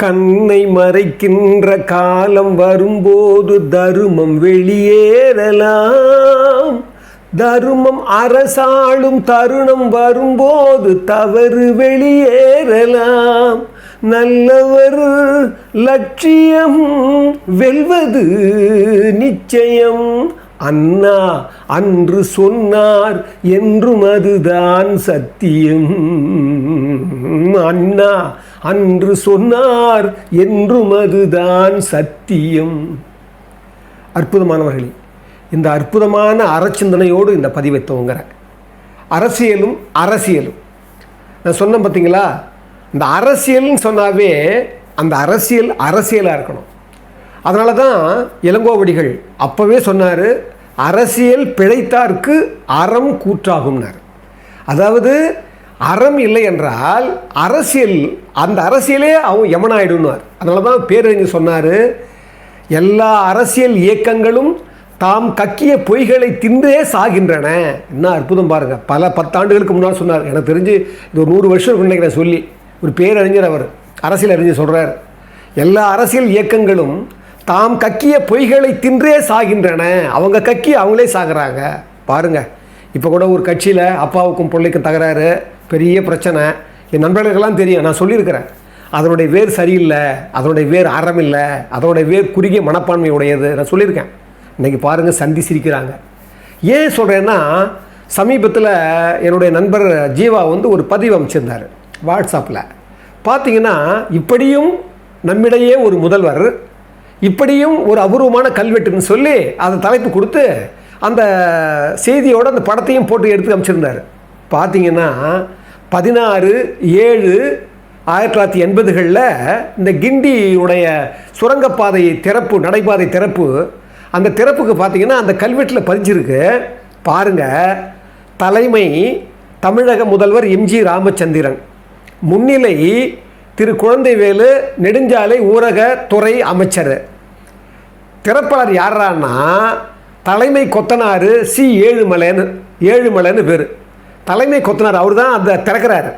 கண்ணை மறைக்கின்ற காலம் வரும்போது தருமம் வெளியேறலாம். தருமம் அரசாளும் தருணம் வரும்போது தவறு வெளியேறலாம். நல்லவர் லட்சியம் வெல்வது நிச்சயம். அண்ணா அன்று சொன்னார் என்றும் அதுதான் சத்தியம். அண்ணா அன்று சொன்னார் என்றும் அதுதான் சத்தியம். அற்புதமானவர்களே இந்த அற்புதமான அறச்சிந்தனையோடு இந்த பதிவை துவங்குறேன். அரசியலும் அரசியலும். நான் சொன்னேன் பார்த்தீங்களா இந்த அரசியல்னு சொன்னாவே அந்த அரசியல் அரசியலாக இருக்கணும். அதனால தான் இளங்கோவடிகள் அப்போவே சொன்னார் அரசியல் பிழைத்தார்க்கு அறம் கூற்றாகும்னார். அதாவது அறம் இல்லை என்றால் அரசியல் அந்த அரசியலே அவன் யமனாயிடுனார் அதனால தான் பேரறிஞர் சொன்னார் எல்லா அரசியல் இயக்கங்களும் தாம் கக்கிய பொய்களை தின்றே சாகின்றன. என்ன அற்புதம் பாருங்கள் பல பத்தாண்டுகளுக்கு முன்னால் சொன்னார். எனக்கு தெரிஞ்சு இது ஒரு நூறு வருஷம் நினைக்கிறேன் சொல்லி. ஒரு பேரறிஞர் அவர் அரசியல் அறிஞர் சொல்கிறார் எல்லா அரசியல் இயக்கங்களும் தாம் கக்கிய பொய்களை தின்றே சாகின்றன. அவங்க கக்கி அவங்களே சாகிறாங்க. பாருங்க. இப்போ கூட ஒரு கட்சியில் அப்பாவுக்கும் பிள்ளைக்கும் தகராறு. பெரிய பிரச்சனை. என் நண்பர்களுக்கெல்லாம் தெரியும் நான் சொல்லியிருக்கிறேன். அதனுடைய வேர் சரியில்லை அதனுடைய வேர் அறம் இல்லை அதனுடைய வேர் குறுகிய மனப்பான்மை உடையது நான் சொல்லியிருக்கேன். இன்றைக்கி பாருங்கள் சந்தி சிரிக்கிறாங்க. ஏன் சொல்கிறேன்னா சமீபத்தில் என்னுடைய நண்பர் ஜீவா வந்து ஒரு பதிவு அமைச்சிருந்தார் வாட்ஸ்அப்பில் பார்த்தீங்கன்னா இப்படியும் நம்மிடையே ஒரு முதல்வர் இப்படியும் ஒரு அபூர்வமான கல்வெட்டுன்னு சொல்லி அதை தலைப்பு கொடுத்து அந்த செய்தியோடு அந்த படத்தையும் போட்டு எடுத்து அமைச்சிருந்தார். பார்த்தீங்கன்னா பதினாறு ஏழு ஆயிரத்தி தொள்ளாயிரத்தி எண்பதுகளில் இந்த கிண்டியுடைய சுரங்கப்பாதை திறப்பு நடைபாதை திறப்பு அந்த திறப்புக்கு பார்த்திங்கன்னா அந்த கல்வெட்டில் பதிஞ்சிருக்கு. பாருங்க தலைமை தமிழக முதல்வர் எம்ஜி ராமச்சந்திரன். முன்னிலை திரு. குழந்தைவேலு நெடுஞ்சாலை ஊரக துறை அமைச்சர். திறப்பாளர் யாரான்னா தலைமை கொத்தனார் சி. ஏழுமலைன்னு ஏழுமலைன்னு பேர். தலைமை கொத்தனார் அவர் தான் அந்த திறக்கிறாரு.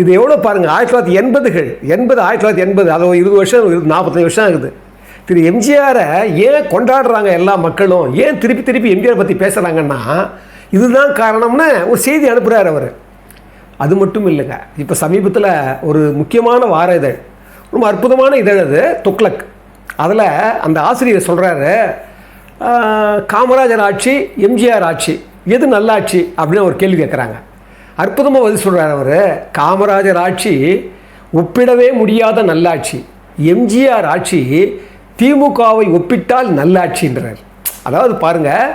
இது எவ்வளோ பாருங்கள் ஆயிரத்தி தொள்ளாயிரத்தி எண்பதுகள் எண்பது ஆயிரத்தி தொள்ளாயிரத்தி எண்பது அது ஒரு இருபது வருஷம் இருபது நாற்பத்தஞ்சு வருஷம் ஆகுது. திரு எம்ஜிஆரை ஏன் கொண்டாடுறாங்க எல்லா மக்களும் ஏன் திருப்பி திருப்பி எம்ஜிஆர் பற்றி பேசுகிறாங்கன்னா இதுதான் காரணம்னு ஒரு செய்தி அனுப்புகிறார் அவர். அது மட்டும் இல்லைங்க இப்போ சமீபத்தில் ஒரு முக்கியமான வார இதழ் ரொம்ப அற்புதமான இதழ் அது துக்ளக். அதில் அந்த ஆசிரியர் சொல்கிறாரு காமராஜர் ஆட்சி எம்ஜிஆர் ஆட்சி. எது நல்லாட்சி அப்படின்னு ஒரு கேள்வி கேட்குறாங்க. அற்புதமாக பதில் சொல்கிறார் அவர். காமராஜர் ஆட்சி ஒப்பிடவே முடியாத நல்லாட்சி. எம்ஜிஆர் ஆட்சி திமுகவை ஒப்பிட்டால் நல்லாட்சின்றார். அதாவது பாருங்கள்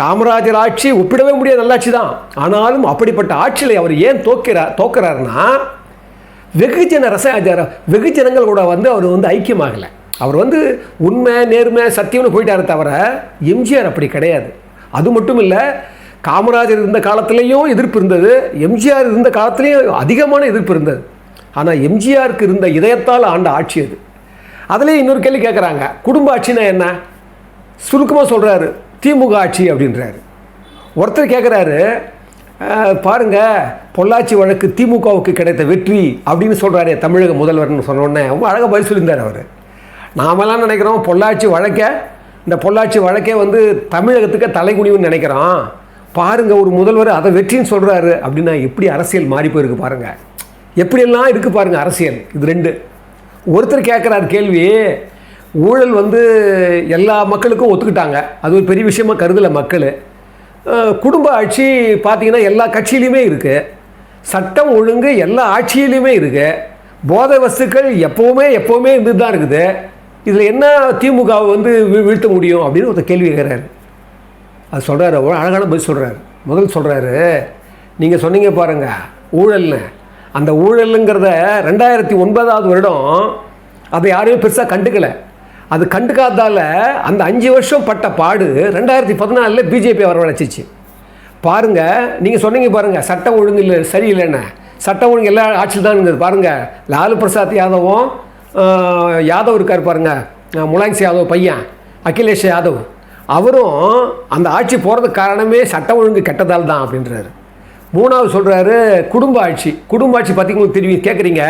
காமராஜர் ஆட்சி ஒப்பிடவே முடியாத நல்லாட்சி தான். ஆனாலும் அப்படிப்பட்ட ஆட்சியில் அவர் ஏன் தோக்கிறார் தோக்கிறாருன்னா வெகுஜன ரச வெகுஜனங்கள் கூட வந்து அவர் வந்து ஐக்கியமாகலை. அவர் வந்து உண்மை நேர்மை சத்தியம்னு போயிட்டாரு தவிர எம்ஜிஆர் அப்படி கிடையாது. அது மட்டும் இல்லை காமராஜர் இருந்த காலத்திலையும் எதிர்ப்பு இருந்தது எம்ஜிஆர் இருந்த காலத்திலையும் அதிகமான எதிர்ப்பு இருந்தது. ஆனால் எம்ஜிஆருக்கு இருந்த இதயத்தால் ஆண்ட ஆட்சி அது. அதுலேயும் இன்னொரு கேள்வி கேட்குறாங்க குடும்ப ஆட்சினா என்ன? சுருக்கமாக சொல்கிறாரு திமுக ஆட்சி அப்படின்றாரு. ஒருத்தர் கேட்குறாரு பாருங்க பொள்ளாச்சி வழக்கு திமுகவுக்கு கிடைத்த வெற்றி அப்படின்னு சொல்கிறாரு தமிழக முதல்வர்னு சொன்னோடனே ரொம்ப அழகாக பதில் சொல்லியிருந்தார் அவர். நாமெல்லாம் நினைக்கிறோம் பொள்ளாச்சி வழக்கை இந்த பொள்ளாச்சி வழக்கே வந்து தமிழகத்துக்கு தலைக்குனிவுன்னு நினைக்கிறோம். பாருங்கள் ஒரு முதல்வர் அதை வெற்றின்னு சொல்கிறாரு அப்படின்னா எப்படி அரசியல் மாறி போயிருக்கு பாருங்கள் எப்படியெல்லாம் இருக்குது பாருங்கள் அரசியல் இது ரெண்டு. ஒருத்தர் கேட்குறாரு கேள்வி ஊழல் வந்து எல்லா மக்களுக்கும் ஒத்துக்கிட்டாங்க. அது ஒரு பெரிய விஷயமா கருதலை மக்கள். குடும்ப ஆட்சி பார்த்திங்கன்னா எல்லா கட்சியிலையுமே இருக்குது சட்டம் ஒழுங்கு எல்லா ஆட்சியிலையுமே இருக்குது போதை வஸ்துக்கள் எப்போவுமே எப்போவுமே இருந்து தான் இருக்குது. இதில் என்ன திமுகவை வந்து வீழ்த்த முடியும் அப்படின்னு ஒருத்தர் கேள்வி கேட்குறாரு. அது சொல்கிறாரு அவ்வளோ அழகான பதில் சொல்கிறாரு முதல் சொல்கிறாரு நீங்கள் சொன்னீங்க பாருங்கள் ஊழல்னு. அந்த ஊழலுங்கிறத ரெண்டாயிரத்தி ஒன்பதாவது வருடம் அதை யாரையும் பெருசாக கண்டுக்கலை. அது கண்டுக்காதால அந்த அஞ்சு வருஷம் பட்ட பாடு ரெண்டாயிரத்தி பதினாலில் பிஜேபி வரவழைச்சிச்சு. பாருங்கள் நீங்கள் சொன்னீங்க பாருங்கள் சட்டம் ஒழுங்கு இல்லை சரியில்லைன்னு. சட்டம் ஒழுங்கு எல்லா ஆட்சியில் தான் பாருங்கள் லாலு பிரசாத் யாதவும் யாதவ் இருக்கார் பாருங்கள் முலாங்ஸ் யாதவ் பையன் அகிலேஷ் யாதவ். அவரும் அந்த ஆட்சி போகிறதுக்கு காரணமே சட்டம் ஒழுங்கு கெட்டதால் தான் அப்படின்றாரு. மூணாவது சொல்கிறாரு குடும்ப ஆட்சி. குடும்ப ஆட்சி பற்றி உங்களுக்கு தெரியும் கேட்குறீங்க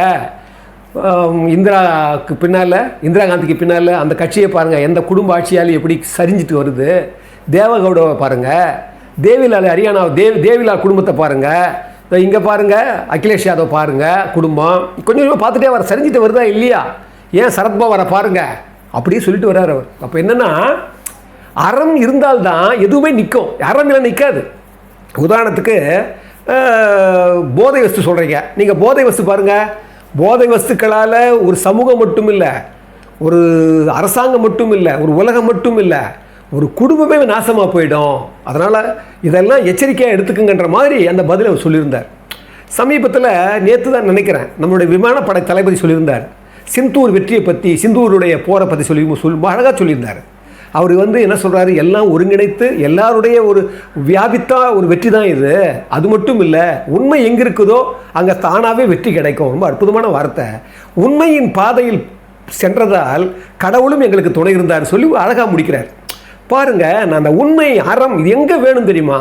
இந்திராவுக்கு பின்னால் இந்திரா காந்திக்கு பின்னால் அந்த கட்சியை பாருங்கள் எந்த குடும்ப ஆட்சியால் எப்படி சரிஞ்சிட்டு வருது. தேவகவுடாவை பாருங்கள் தேவிலால் ஹரியானா தேவ் தேவிலால் குடும்பத்தை பாருங்கள் இங்கே பாருங்கள் அகிலேஷ் யாதவ் பாருங்கள் குடும்பம். கொஞ்சம் கொஞ்சமாக பார்த்துட்டே வர சரிஞ்சிட்டு வருதா இல்லையா? ஏன் சரத்பவாரை பாருங்கள் அப்படியே சொல்லிட்டு வர்றார் அவர். அப்போ என்னென்னா அறம் இருந்தால்தான் எதுவுமே நிற்கும். அறம் இல்லை நிற்காது. உதாரணத்துக்கு போதை வஸ்து சொல்கிறீங்க நீங்கள் போதை வஸ்து பாருங்கள் போதை வஸ்துக்களால் ஒரு சமூகம் மட்டும் இல்லை ஒரு அரசாங்கம் மட்டும் இல்லை ஒரு உலகம் மட்டும் இல்லை ஒரு குடும்பமே நாசமாக போயிடும். அதனால் இதெல்லாம் எச்சரிக்கையாக எடுத்துக்குங்கன்ற மாதிரி அந்த பதிலை அவர் சொல்லியிருந்தார். சமீபத்தில் நேற்று தான் நினைக்கிறேன் நம்மளுடைய விமானப்படை தளபதி சொல்லியிருந்தார். சிந்தூர் வெற்றியை பற்றி சிந்தூருடைய போரை பற்றி சொல்லி சொல் அழகாக சொல்லியிருந்தார். அவர் வந்து என்ன சொல்கிறாரு எல்லாம் ஒருங்கிணைத்து எல்லாருடைய ஒரு வியாபித்தா ஒரு வெற்றி தான் இது. அது மட்டும் இல்லை உண்மை எங்கே இருக்குதோ அங்கே தானாகவே வெற்றி கிடைக்கும். ரொம்ப அற்புதமான வார்த்தை. உண்மையின் பாதையில் சென்றதால் கடவுளும் எங்களுக்கு துணை இருந்தார் சொல்லி அழகாக முடிக்கிறார். பாருங்கள் நான் அந்த உண்மை அறம் இது எங்கே வேணும் தெரியுமா?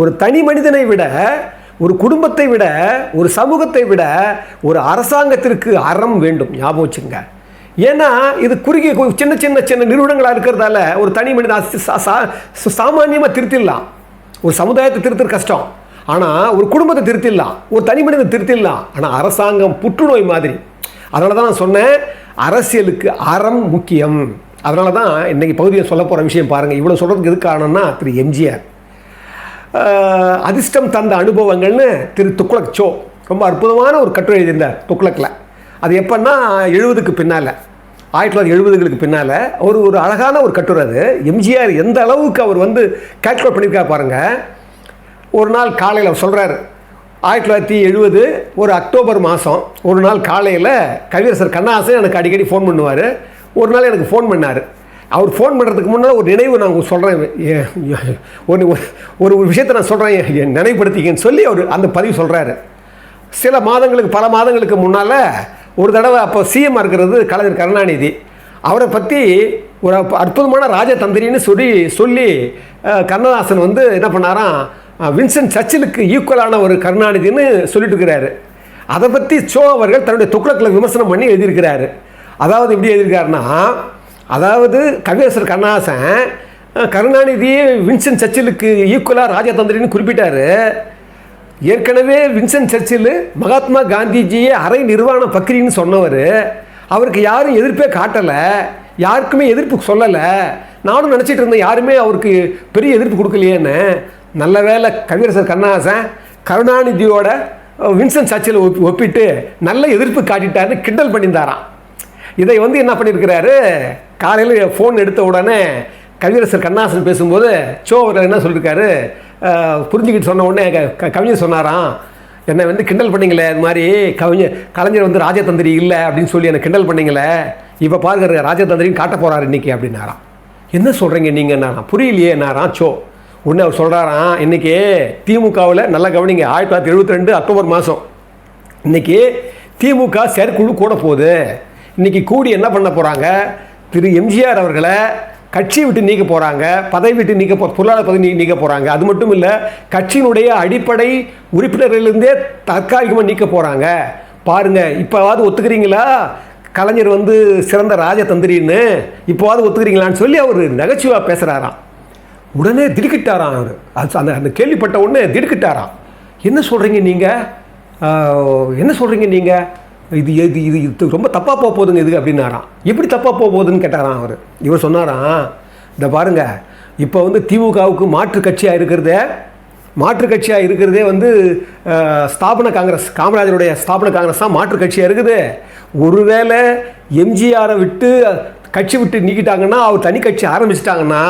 ஒரு தனி மனிதனை விட ஒரு குடும்பத்தை விட ஒரு சமூகத்தை விட ஒரு அரசாங்கத்திற்கு அறம் வேண்டும். ஞாபகம் வச்சுங்க ஏன்னா இது குறுகிய கு- சின்ன சின்ன சின்ன நிறுவனங்களாக இருக்கிறதால ஒரு தனி மனிதன் சாமானியமாக திருத்திடலாம். ஒரு சமுதாயத்தை திருத்துறது கஷ்டம். ஆனால் ஒரு குடும்பத்தை திருத்திடலாம். ஒரு தனி மனிதனை திருத்திடலாம். ஆனால் அரசாங்கம் புற்றுநோய் மாதிரி. அதனால தான் நான் சொன்னேன் அரசியலுக்கு அறம் முக்கியம். அதனால தான் இன்றைக்கி பகுதியை சொல்ல போகிற விஷயம் பாருங்கள் இவ்வளோ சொல்கிறதுக்கு எது காரணம்னா திரு எம்ஜிஆர். அதிர்ஷ்டம் தந்த அனுபவங்கள்னு திரு துக்ளக் சோ ரொம்ப அற்புதமான ஒரு கட்டுரை எழுதியிருந்தார் துக்ளக்கில் அது எப்போன்னா எழுபதுக்கு பின்னால். ஆயிரத்தி தொள்ளாயிரத்தி எழுபதுகளுக்கு பின்னால் ஒரு ஒரு அழகான ஒரு கட்டுரை அது. எம்ஜிஆர் எந்த அளவுக்கு அவர் வந்து கேல்குலேட் பண்ணியிருக்கா பாருங்கள் ஒரு நாள் காலையில் அவர் சொல்கிறாரு ஆயிரத்தி தொள்ளாயிரத்தி எழுபது ஒரு அக்டோபர் மாதம் ஒரு நாள் காலையில் கவியரசர் கண்ணாசன் எனக்கு அடிக்கடி ஃபோன் பண்ணுவார். ஒரு நாள் எனக்கு ஃபோன் பண்ணார். அவர் ஃபோன் பண்ணுறதுக்கு முன்னால் ஒரு நினைவு நான் உங்களுக்கு சொல்கிறேன் ஒரு ஒரு ஒரு விஷயத்தை நான் சொல்கிறேன் நினைவுபடுத்திக்கன்னு சொல்லி அவர் அந்த பதிவு சொல்கிறாரு சில மாதங்களுக்கு பல மாதங்களுக்கு முன்னால் ஒரு தடவை அப்போ சிஎம் இருக்கிறது கலைஞர் கருணாநிதி. அவரை பற்றி ஒரு அற்புதமான ராஜதந்திரின்னு சொல்லி சொல்லி கண்ணதாசன் வந்து என்ன பண்ணாராம் வின்சென்ட் சர்ச்சிலுக்கு ஈக்குவலான ஒரு கருணாநிதின்னு சொல்லிட்டு இருக்கிறாரு. அதை பற்றி சோ அவர்கள் தன்னுடைய துக்ளக்கில் விமர்சனம் பண்ணி எழுதியிருக்கிறாரு. அதாவது எப்படி எழுதியிருக்காருன்னா அதாவது கவியரசர் கண்ணதாசன் கருணாநிதியே வின்சென்ட் சர்ச்சிலுக்கு ஈக்குவலாக ராஜதந்திரின்னு குறிப்பிட்டார். ஏற்கனவே வின்சென்ட் சர்ச்சில் மகாத்மா காந்திஜியை அரை நிர்வாண பக்ரின்னு சொன்னவர். அவருக்கு யாரும் எதிர்ப்பே காட்டலை. யாருக்குமே எதிர்ப்பு சொல்லலை. நானும் நினச்சிட்டு இருந்தேன் யாருமே அவருக்கு பெரிய எதிர்ப்பு கொடுக்கலையேன்னு. நல்ல வேளை கவிரசர் கண்ணாசன் கருணாநிதியோட வின்சன் வின்சென்ட் சர்ச்சில் ஒப்பி ஒப்பிட்டு நல்ல எதிர்ப்பு காட்டிட்டாருன்னு கிண்டல் பண்ணியிருந்தாராம். இதை வந்து என்ன பண்ணியிருக்கிறாரு? காலையில் ஃபோன் எடுத்த உடனே கவிரசர் கண்ணாசன் பேசும்போது சோ அவர் என்ன சொல்லியிருக்காரு? புரிஞ்சுக்கிட்டு சொன்ன உடனே க- கவிஞர் சொன்னாராம் என்னை வந்து கிண்டல் பண்ணிங்களே இது மாதிரி கவிஞர் கலைஞர் வந்து ராஜதந்திரி இல்லை அப்படின்னு சொல்லி என்னை கிண்டல் பண்ணிங்களே இப்போ பாருங்க ராஜதந்திரின்னு காட்ட போகிறாரு இன்றைக்கி அப்படின்னாராம். என்ன சொல்கிறீங்க நீங்கள் நான் புரியலையே என்னாராம் சோ உடனே அவர் சொல்கிறாராம் இன்றைக்கி திமுகவில் நல்லா கவனிங்க ஆயிரத்தி தொள்ளாயிரத்தி எழுபத்தி ரெண்டு அக்டோபர் மாதம் இன்னைக்கு திமுக செயற்குழு கூட போகுது. இன்றைக்கி கூடி என்ன பண்ண போகிறாங்க திரு. எம்ஜிஆர் அவர்களை கட்சி விட்டு நீக்க போகிறாங்க பதவி விட்டு நீக்க போ பொருளாதார பதவி நீ- நீக்க போகிறாங்க அது மட்டும் இல்லை கட்சியினுடைய அடிப்படை உறுப்பினர்களிலிருந்தே தற்காலிகமாக நீக்க போகிறாங்க பாருங்கள் இப்போவாவது ஒத்துக்கிறீங்களா? கலைஞர் வந்து சிறந்த ராஜதந்திரின்னு இப்போவாது ஒத்துக்கிறீங்களான்னு சொல்லி அவர் நகைச்சுவாக பேசுகிறாராம் உடனே திடுக்கிட்டாராம் அவர். அது அந்த அந்த கேள்விப்பட்ட உடனே திடுக்கிட்டாராம். என்ன சொல்கிறீங்க நீங்கள் என்ன சொல்கிறீங்க நீங்கள் இது இது இது இது ரொம்ப தப்பாக போக போகுதுங்க இது அப்படின்னாராம். எப்படி தப்பாக போக போகுதுன்னு கேட்டாராம் அவர். இவர் சொன்னாராம் இந்த பாருங்க இப்போ வந்து திமுகவுக்கு மாற்று கட்சியாக இருக்கிறதே மாற்று கட்சியாக இருக்கிறதே வந்து ஸ்தாபன காங்கிரஸ் காமராஜருடைய ஸ்தாபன காங்கிரஸ் தான் மாற்று கட்சியாக இருக்குது. ஒருவேளை எம்ஜிஆரை விட்டு கட்சி விட்டு நீக்கிட்டாங்கன்னா அவர் தனி கட்சி ஆரம்பிச்சிட்டாங்கன்னா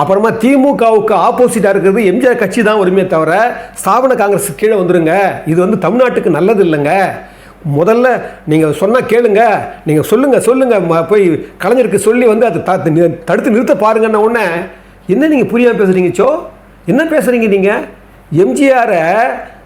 அப்புறமா திமுகவுக்கு ஆப்போசிட்டாக இருக்கிறது எம்ஜிஆர் கட்சி தான் உரிமையை தவிர ஸ்தாபன காங்கிரஸ் கீழே வந்துடுங்க இது வந்து தமிழ்நாட்டுக்கு நல்லது இல்லைங்க. முதல்ல நீங்கள் சொன்னால் கேளுங்க. நீங்கள் சொல்லுங்கள் சொல்லுங்கள் போய் கலைஞருக்கு சொல்லி வந்து அதை த- தடுத்து நிறுத்த பாருங்கன்ன உடனே என்ன நீங்கள் புரியாமல் பேசுகிறீங்க சோ? என்ன பேசுகிறீங்க நீங்கள் எம்ஜிஆரை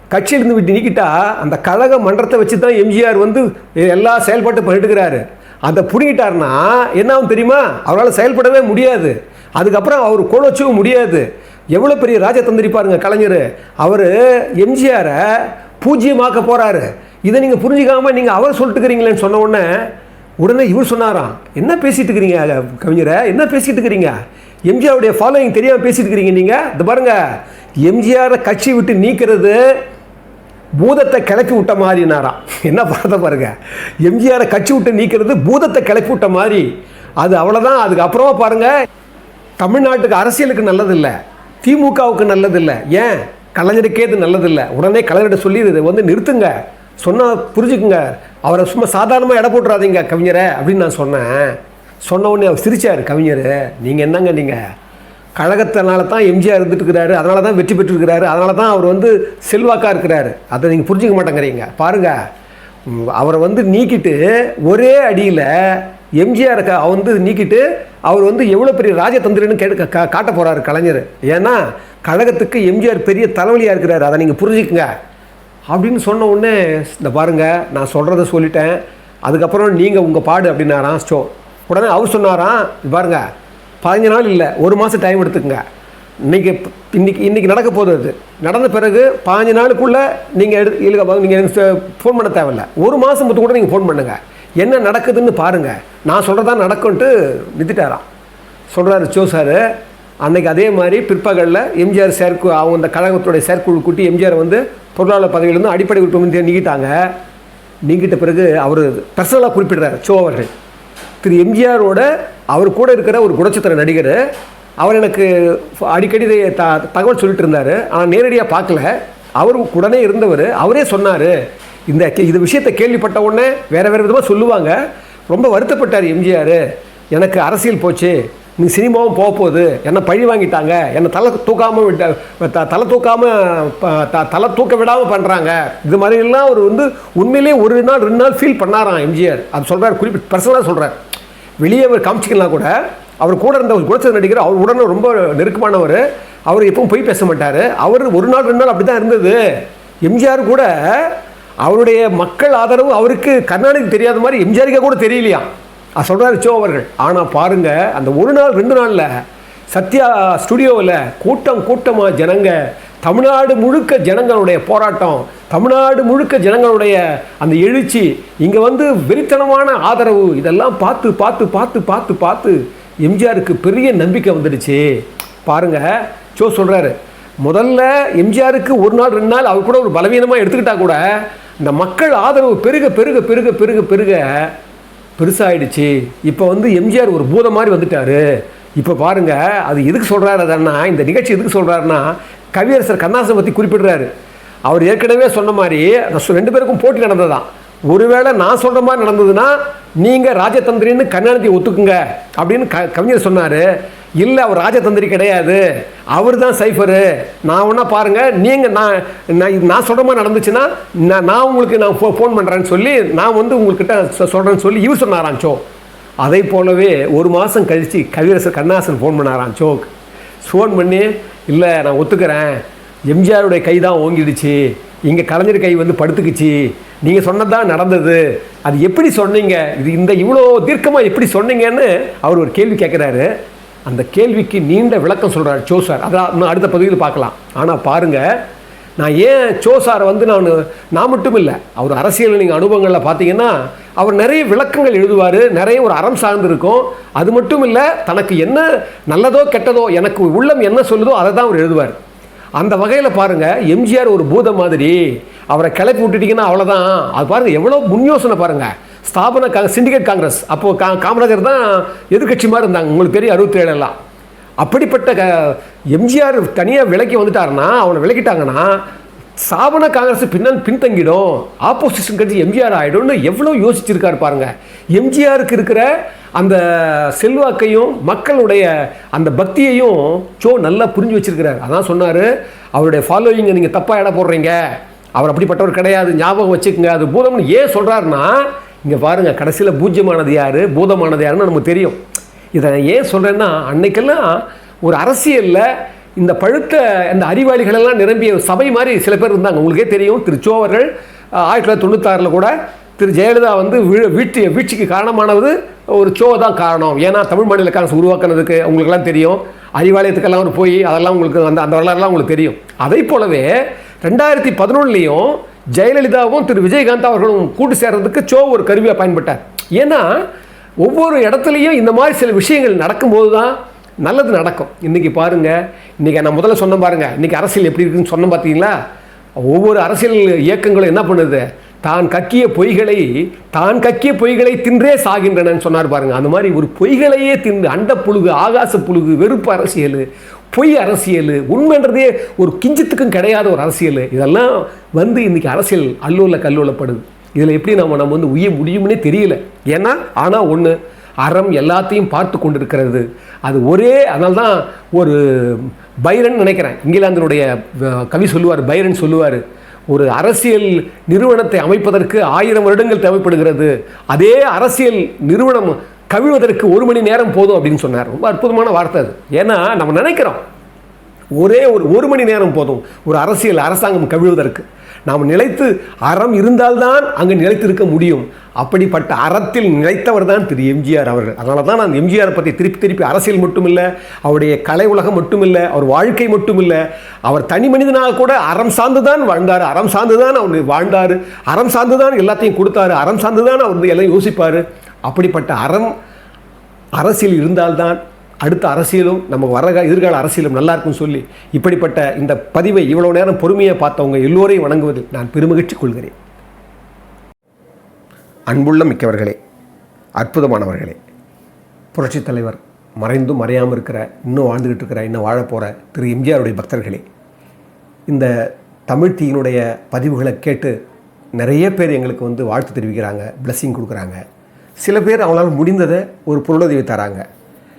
கட்சியிலிருந்து விட்டு நீக்கிட்டா அந்த கழக மன்றத்தை வச்சு தான் எம்ஜிஆர் வந்து எல்லா செயல்பாட்டும் பண்ணிட்டுக்கிறாரு அதை பிடிங்கிட்டாருன்னா என்ன ஆகும் தெரியுமா? அவரால் செயல்படவே முடியாது. அதுக்கப்புறம் அவர் கோலச்சவும் முடியாது. எவ்வளோ பெரிய ராஜதந்திரி பாருங்க கலைஞர். அவர் எம்ஜிஆரை பூஜ்ஜியமாக்க போகிறாரு இதை நீங்கள் புரிஞ்சுக்காமல் நீங்கள் அவர் சொல்லிட்டுக்கிறீங்களேன்னு சொன்ன உடனே உடனே இவர் சொன்னாராம் என்ன பேசிகிட்டு இருக்கிறீங்க கவிஞரை? என்ன பேசிகிட்டு இருக்கிறீங்க எம்ஜிஆருடைய ஃபாலோயிங் தெரியாமல் பேசிட்டு இருக்கிறீங்க நீங்கள் இந்த பாருங்கள் எம்ஜிஆரை கட்சி விட்டு நீக்கிறது பூதத்தை கிளப்பி விட்ட மாதிரினாராம். என்ன பார்த்த பாருங்க எம்ஜிஆரை கட்சி விட்டு நீக்கிறது பூதத்தை கிளப்பி விட்ட மாதிரி. அது அவ்வளோதான் அதுக்கப்புறமா பாருங்கள் தமிழ்நாட்டுக்கு அரசியலுக்கு நல்லதில்லை திமுகவுக்கு நல்லதில்லை ஏன்? கலைஞருக்கே இது நல்லதில்லை. உடனே கலைஞர்கிட்ட சொல்லி இது வந்து நிறுத்துங்க சொன்னால் புரிஞ்சுக்குங்க. அவரை சும்மா சாதாரணமாக எடை போட்டுறாதீங்க கவிஞரை அப்படின்னு நான் சொன்னேன். சொன்ன உடனே அவர் சிரித்தார் கவிஞர் நீங்கள் என்னங்க நீங்கள் கழகத்தினால தான் எம்ஜிஆர் இருந்துட்டு இருக்கிறாரு அதனால தான் வெற்றி பெற்றிருக்கிறாரு அதனால தான் அவர் வந்து செல்வாக்காக இருக்கிறாரு. அதை நீங்கள் புரிஞ்சிக்க மாட்டேங்கிறீங்க. பாருங்கள் அவரை வந்து நீக்கிட்டு ஒரே அடியில் எம்ஜிஆர் வந்து நீக்கிட்டு அவர் வந்து எவ்வளோ பெரிய ராஜதந்திரன்னு கேட்டு க காட்ட போகிறாரு கலைஞர். ஏன்னா கழகத்துக்கு எம்ஜிஆர் பெரிய தலைவலியாக இருக்கிறாரு. அதை நீங்கள் புரிஞ்சுக்குங்க. அப்படின்னு சொன்ன உடனே இந்த பாருங்கள் நான் சொல்கிறத சொல்லிட்டேன். அதுக்கப்புறம் நீங்கள் உங்கள் பாடு அப்படின்னாராம் ஸ்டோ உடனே அவர் சொன்னாராம் பாருங்கள் பதினஞ்சு நாள் இல்லை ஒரு மாதம் டைம் எடுத்துக்கங்க. இன்னைக்கு இன்றைக்கி இன்றைக்கி நடக்க போகுது அது. நடந்த பிறகு பதினஞ்சு நாளுக்குள்ளே நீங்கள் எடு இல்லை நீங்கள் எனக்கு ஃபோன் பண்ண தேவையில்ல. ஒரு மாதம் மட்டும் கூட நீங்கள் ஃபோன் பண்ணுங்கள் என்ன நடக்குதுன்னு பாருங்கள் நான் சொல்கிறதா நடக்கும்ன்ட்டு நிறுத்திட்டாராம். சொல்கிறாரு சோ சார் அன்னைக்கு அதே மாதிரி பிற்பகலில் எம்ஜிஆர் செயற்கு அவங்க அந்த கழகத்துடைய செயற்குழு கூட்டி எம்ஜிஆர் வந்து பொருளாளர் பதவியிலிருந்து அடிப்படை உறுப்பினர் நீக்கிட்டாங்க. நீக்கிட்ட பிறகு அவர் பர்சனலாக குறிப்பிடுறாரு சோ அவர்கள். திரு எம்ஜிஆரோட அவர் கூட இருக்கிற ஒரு குணச்சித்திர நடிகர் அவர் எனக்கு அடிக்கடி த தகவல் சொல்லிட்டு இருந்தார். ஆனால் நேரடியாக பார்க்கல. அவர் உடனே இருந்தவர். அவரே சொன்னார் இந்த இது விஷயத்தை கேள்விப்பட்ட உடனே வேறு வேறு விதமாக சொல்லுவாங்க. ரொம்ப வருத்தப்பட்டார் எம்ஜிஆர். எனக்கு அரசியல் போச்சு. நீ சினிமாவும் போக போகுது. என்னை பழி வாங்கிட்டாங்க. என்னை தலை தூக்காமல் விட்ட த- தலை தூக்காமல் தலை தூக்க விடாமல் பண்ணுறாங்க இது மாதிரிலாம் அவர் வந்து உண்மையிலேயே ஒரு நாள் ரெண்டு நாள் ஃபீல் பண்ணாராம் எம்ஜிஆர். அது சொல்கிறார் குறிப்பிட்டு பர்சனலாக சொல்கிறார் வெளியே அவர் காமிச்சிக்கலாம் கூட. அவர் கூட இருந்த ஒரு குணச்சித்திர நடிகர் அவர் உடனே ரொம்ப நெருக்கமானவர். அவர் எப்பவும் போய் பேச மாட்டார். அவர் ஒரு நாள் ரெண்டு நாள் அப்படி தான் இருந்தது. எம்ஜிஆர் கூட அவருடைய மக்கள் ஆதரவு அவருக்கு கருணாநிதி தெரியாத மாதிரி எம்ஜிஆருக்கே கூட தெரியலையா சொல்கிறார் சோ அவர்கள். ஆனால் பாருங்கள் அந்த ஒரு நாள் ரெண்டு நாளில் சத்யா ஸ்டுடியோவில் கூட்டம் கூட்டமாக ஜனங்க தமிழ்நாடு முழுக்க ஜனங்களுடைய போராட்டம் தமிழ்நாடு முழுக்க ஜனங்களுடைய அந்த எழுச்சி இங்கே வந்து வெறித்தனமான ஆதரவு இதெல்லாம் பார்த்து பார்த்து பார்த்து பார்த்து பார்த்து எம்ஜிஆருக்கு பெரிய நம்பிக்கை வந்துடுச்சு. பாருங்க சோ சொல்கிறாரு முதல்ல எம்ஜிஆருக்கு ஒரு நாள் ரெண்டு நாள் அவர் கூட ஒரு பலவீனமாக எடுத்துக்கிட்டால் கூட இந்த மக்கள் ஆதரவு பெருக பெருக பெருக பெருக பெருக பெருசாகிடுச்சு இப்போ வந்து எம்ஜிஆர் ஒரு பூதம் மாதிரி வந்துட்டார். இப்போ பாருங்க அது எதுக்கு சொல்கிறாரு அதன்னா இந்த நிகழ்ச்சி எதுக்கு சொல்கிறாருன்னா கவியரசர் கண்ணாசன் பற்றி குறிப்பிடுறாரு. அவர் ஏற்கனவே சொன்ன மாதிரி ரெண்டு பேருக்கும் போட்டி நடந்ததுதான். ஒருவேளை நான் சொல்கிற மாதிரி நடந்ததுன்னா நீங்கள் ராஜதந்திரின்னு கருணாநிதியை ஒத்துக்குங்க அப்படின்னு க கவிஞர் சொன்னார். இல்லை அவர் ராஜதந்திரி கிடையாது. அவர் தான் சைஃபரு. நான் ஒன்றா பாருங்கள் நீங்கள் நான் நான் இது நான் சொல்கிற மாதிரி நடந்துச்சுன்னா நான் நான் உங்களுக்கு நான் ஃபோ ஃபோன் பண்ணுறேன்னு சொல்லி நான் வந்து உங்கள்கிட்ட சொ- சொல்கிறேன்னு சொல்லி இவர் சொன்ன சோ அதே போலவே ஒரு மாதம் கழித்து கவிரசர் கண்ணாசன் ஃபோன் பண்ண சோக் ஃபோன் பண்ணி இல்லை நான் ஒத்துக்கிறேன். எம்ஜிஆருடைய கை தான் ஓங்கிடுச்சு. இங்கே கலைஞர் கை வந்து படுத்துக்குச்சு. நீங்கள் சொன்னது தான் நடந்தது. அது எப்படி சொன்னீங்க? இது இந்த இவ்வளோ தீர்க்கமாக எப்படி சொன்னீங்கன்னு அவர் ஒரு கேள்வி கேட்குறாரு அந்த கேள்விக்கு நீண்ட விளக்கம் சொல்கிறார் சோ சார் அதான் இன்னும் அடுத்த பகுதியில் பார்க்கலாம். ஆனால் பாருங்கள் நான் ஏன் சோ சாரை வந்து நான் நான் மட்டும் இல்லை அவர் அரசியல் நீங்கள் அனுபவங்களில் பார்த்தீங்கன்னா அவர் நிறைய விளக்கங்கள் எழுதுவார் நிறைய ஒரு அறம் சார்ந்திருக்கும். அது மட்டும் இல்லை தனக்கு என்ன நல்லதோ கெட்டதோ எனக்கு உள்ளம் என்ன சொல்லுதோ அதை தான் அவர் எழுதுவார். அந்த வகையில் பாருங்கள் எம்ஜிஆர் ஒரு பூதம் மாதிரி அவரை கிளப்பி விட்டுட்டீங்கன்னா அவ்வளோதான் அது பாருங்கள் எவ்வளோ முன் யோசனை பாருங்கள் ஸ்தாபன கா சிண்டிகேட் காங்கிரஸ். அப்போது கா காமராஜர் தான் எதிர்கட்சி மாதிரி இருந்தாங்க. உங்களுக்கு தெரியும் அறுபத்தேழெல்லாம் அப்படிப்பட்ட க எம்ஜிஆர் தனியாக விலக்கி வந்துட்டாருன்னா அவனை விலக்கிட்டாங்கன்னா ஸ்தாபன காங்கிரஸ் பின்னால் பின்தங்கிடும். ஆப்போசிஷன் கட்சி எம்ஜிஆர் ஆகிடும்னு எவ்வளோ யோசிச்சிருக்காரு பாருங்க. எம்ஜிஆருக்கு இருக்கிற அந்த செல்வாக்கையும் மக்களுடைய அந்த பக்தியையும் சோ நல்லா புரிஞ்சு வச்சிருக்கிறார். அதான் சொன்னார் அவருடைய ஃபாலோயிங்கை நீங்கள் தப்பாக இட போடுறீங்க. அவர் அப்படிப்பட்டவர் கிடையாது. ஞாபகம் வச்சுக்கோங்க. அது பூதம்னு ஏன் சொல்கிறாருன்னா இங்கே பாருங்கள் கடைசியில் பூஜ்யமானது யார்? பூதமானது யாருன்னு நமக்கு தெரியும். இதை நான் ஏன் சொல்கிறேன்னா அன்னைக்கெல்லாம் ஒரு அரசியலில் இந்த பழுத்த அந்த அறிவாளிகளெல்லாம் நிரம்பிய சபை மாதிரி சில பேர் இருந்தாங்க. உங்களுக்கே தெரியும் திரு சோ அவர்கள் ஆயிரத்தி தொள்ளாயிரத்தி தொண்ணூத்தாறில் கூட திரு ஜெயலலிதா வந்து வீழ் வீழ்ச்சிக்கு காரணமானது ஒரு சோ தான் காரணம். ஏன்னா தமிழ் மாநில காங்கிரஸ் உருவாக்குனதுக்கு உங்களுக்கெல்லாம் தெரியும். அறிவாலயத்துக்கெல்லாம் அவர் போய் அதெல்லாம் உங்களுக்கு அந்த அந்த வரலாறுலாம் உங்களுக்கு தெரியும். அதே போலவே ரெண்டாயிரத்தி பதினொன்றுலேயும் ஜெயலலிதாவும் திரு விஜயகாந்த் அவர்களும் கூட்டு சேர்றதுக்கு சோ ஒரு கருவியாக பயன்பட்டார். ஏன்னா ஒவ்வொரு இடத்துலையும் இந்த மாதிரி சில விஷயங்கள் நடக்கும்போது தான் நல்லது நடக்கும். இன்றைக்கி பாருங்கள் இன்றைக்கி நான் முதல்ல சொன்னேன் பாருங்கள் இன்றைக்கி அரசியல் எப்படி இருக்குன்னு சொன்னேன் பார்த்தீங்களா ஒவ்வொரு அரசியல் இயக்கங்களும் என்ன பண்ணுது? தான் கக்கிய பொய்களை தான் கக்கிய பொய்களை தின்றே சாகின்றனன்னு சொன்னார் பாருங்க. அந்த மாதிரி ஒரு பொய்களையே தின்று அண்ட புழுகு ஆகாச புழுகு வெறுப்பு அரசியல் பொய் அரசியல் உண்மைன்றதே ஒரு கிஞ்சித்துக்கும் கிடையாத ஒரு அரசியல். இதெல்லாம் வந்து இன்னைக்கு அரசியல் அல்லூரில் கல்லூலப்படுது இதில் எப்படி நம்ம நம்ம வந்து உய முடியும்னே தெரியல. ஏன்னா ஆனால் ஒன்று அறம் எல்லாத்தையும் பார்த்து கொண்டிருக்கிறது. அது ஒரே அதனால தான் ஒரு பைரன் நினைக்கிறேன். இங்கிலாந்தினுடைய கவி சொல்லுவார் பைரன் சொல்லுவார். ஒரு அரசியல் நிறுவனத்தை அமைப்பதற்கு ஆயிரம் வருடங்கள் தேவைப்படுகிறது. அதே அரசியல் நிறுவனம் கவிழ்வதற்கு ஒரு மணி நேரம் போதும் அப்படின்னு சொன்னார். ரொம்ப அற்புதமான வார்த்தை அது. ஏன்னா நம்ம நினைக்கிறோம் ஒரே ஒரு ஒரு மணி நேரம் போதும் ஒரு அரசியல் அரசாங்கம் கவிழ்வதற்கு. நாம் நிலைத்து அறம் இருந்தால்தான் அங்கு நிலைத்திருக்க முடியும். அப்படிப்பட்ட அறத்தில் நிலைத்தவர் தான் திரு எம்ஜிஆர் அவர்கள். அதனால தான் நான் எம்ஜிஆர் பற்றி திருப்பி திருப்பி அரசியல் மட்டுமில்லை அவருடைய கலை உலகம் மட்டுமில்லை அவர் வாழ்க்கை மட்டும் இல்லை அவர் தனி மனிதனாக கூட அறம் சார்ந்து தான் வாழ்ந்தார் அறம் சார்ந்து தான் அவர் வாழ்ந்தார் அறம் சார்ந்து தான் எல்லாத்தையும் கொடுத்தாரு அறம் சார்ந்து தான் அவர் வந்து எல்லாம் யோசிப்பார். அப்படிப்பட்ட அறம் அரசியல் இருந்தால்தான் அடுத்த அரசியலும் நம்ம வர எதிர்கால அரசியலும் நல்லா இருக்கும்னு சொல்லி இப்படிப்பட்ட இந்த பதிவை இவ்வளோ நேரம் பொறுமையை பார்த்தவங்க எல்லோரையும் வணங்குவதில் நான் பெருமகிழ்ச்சி கொள்கிறேன். அன்புள்ள மிக்கவர்களே அற்புதமானவர்களே புரட்சித் தலைவர் மறைந்தும் மறையாமல் இருக்கிற இன்னும் வாழ்ந்துக்கிட்டு இருக்கிற இன்னும் வாழப் போகிற திரு எம்ஜிஆருடைய பக்தர்களே இந்த தமிழ் தீயினுடைய பதிவுகளை கேட்டு நிறைய பேர் எங்களுக்கு வந்து வாழ்த்து தெரிவிக்கிறாங்க பிளஸ்ஸிங் கொடுக்குறாங்க. சில பேர் அவங்களால முடிந்ததை ஒரு பொருளுதவி தராங்க.